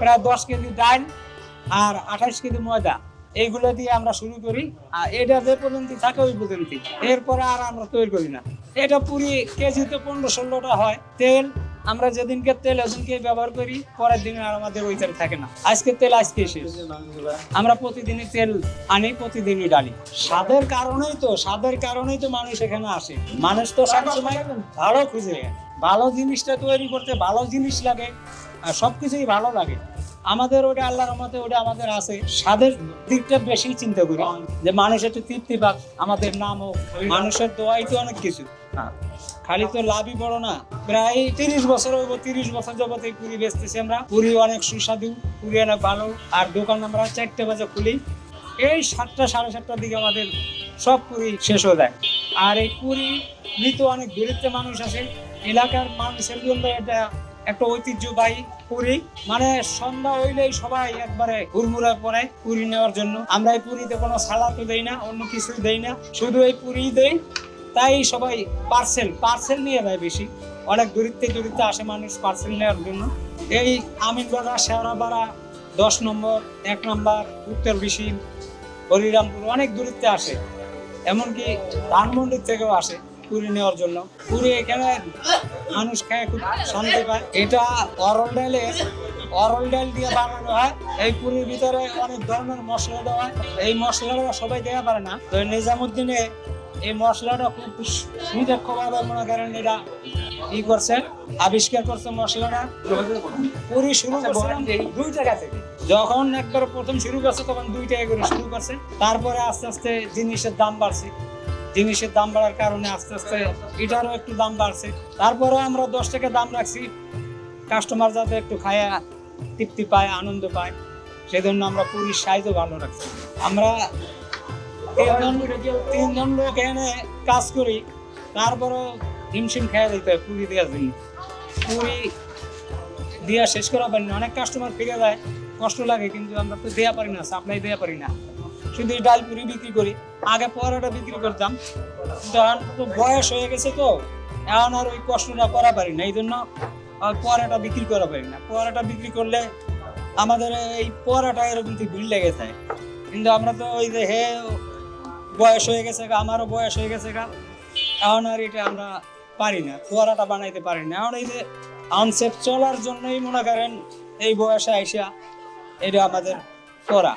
প্রায় দশ কেজি ডাল আর আঠাশ কেজি ময়দা। এইগুলো দিয়ে আমরা শুরু করি। আর এটা যে পর্যন্ত থাকে, ওই পর্যন্ত এরপরে আর আমরা তৈরি করি না। এটা পুরি কেজিতে পনেরো ষোলোটা হয়। তেল, আমরা যেদিনকে তেল ওদিনকে ব্যবহার করি, পরের দিন আর আমাদের ওই তেল থাকে না। আজকে তেল, আজকে শেষ। আমরা প্রতিদিনই তেল আনি, প্রতিদিনই ডালি। স্বাদের কারণেই তো, স্বাদের কারণেই তো মানুষ এখানে আসে। মানুষ তো সবসময় ভালো খুঁজে। ভালো জিনিসটা তৈরি করতে ভালো জিনিস লাগে। আর সবকিছুই ভালো লাগে। আমাদের ওটা আল্লাহর মতে ওটা আমাদের আছে। স্বাদের দিকটা বেশি চিন্তা করি। যে মানুষ একটু তৃপ্তি পাক আমাদের নাম হোক মানুষের দোয়াই তো অনেক কিছু। খালি তো লাভই বড় না। প্রায় তিরিশ বছর হইব তিরিশ বছর যাবত এই পুরি বেচতেছি আমরা। পুরি অনেক সুস্বাদু পুরি অনেক ভালো। আর দোকান আমরা চারটে বাজে খুলি। এই সাতটা সাড়ে সাতটার দিকে আমাদের সব পুরি শেষ হয়ে যায়। আর এই পুরি নিতে অনেক দরিদ্র মানুষ আসে এলাকার মানুষের জন্য এটা একটা ঐতিহ্যবাহী পুরি। মানে সন্ধ্যা হইলেই সবাই একবারে হুড়মুড়ে পড়ে পুরি নেওয়ার জন্য। আমরা এই পুরিতে কোনো সালাদও দেই না, অন্য কিছু দেই না। শুধু এই পুরি দেই, তাই সবাই পার্সেল পার্সেল নিয়ে যায় বেশি। অনেক দূরিত্বে দূরিত্বে আসে মানুষ পার্সেল নেওয়ার জন্য। এই আমিনবাড়া শেওড়াপাড়া, দশ নম্বর, এক নম্বর, উত্তর বিশিম হরিরামপুর অনেক দূরিত্বে আসে। এমনকি ধানমন্ডির থেকেও আসে। পুরি নেওয়ার জন্য। পুরি এখানে মানুষ খায় খুব শান্তি পায়। এটা অরল ডালের অরল ডাল দিয়ে বানানো হয়। এই পুরির ভিতরে অনেক ধরনের মশলা দেওয়া হয়। এই মশলাটা সবাই দেওয়া পারে না। তো নিজামুদ্দিনে এই মশলাটা খুব সুদক্ষভাবে মনে করেন এটা। ই করছে আবিষ্কার করছে মশলাটা। পুরি শুরু করছিলাম দুই জায়গা থেকে যখন একবার প্রথম শুরু করছে, তখন দুই টাকা করে শুরু করছে। তারপরে আস্তে আস্তে জিনিসের দাম বাড়ছে। জিনিসের দাম বাড়ার কারণে আস্তে আস্তে এটারও একটু দাম বাড়ছে। তারপরে আমরা দশ টাকা দাম রাখছি। কাস্টমার যাতে একটু খায়, তৃপ্তি পায়, আনন্দ পায়, সেজন্য আমরা পুরীর সাইজও ভালো রাখছি। আমরা তিনজন লোক এনে কাজ করি, তারপরও হিমশিম খেয়ে দিতে হয় পুরি দেওয়ার জন্য। পুরি দেওয়া শেষ করা পারি না অনেক কাস্টমার ফিরে যায়, কষ্ট লাগে, কিন্তু আমরা তো দেওয়া পারি না সাপ্লাই দেওয়া পারি না। শুধু ডাল পুরি বিক্রি করি। আগে পরোটা বিক্রি করতাম। কিন্তু তো বয়স হয়ে গেছে তো এখন আর ওই কষ্টটা করা পারি না এই জন্য পরোটা বিক্রি করা পারি না। পরোটা বিক্রি করলে আমাদের এই পরোটা এরকম ভিড় লেগে যায়? কিন্তু আমরা তো ওই যে হে বয়স হয়ে গেছে গা, আমারও বয়স হয়ে গেছে গা এখন আর এটা আমরা পারি না পরোটা বানাইতে পারি না। এখন এই যে আনসেপ চলার জন্যই মনে করেন এই বয়সে আইসা এটা আমাদের করা।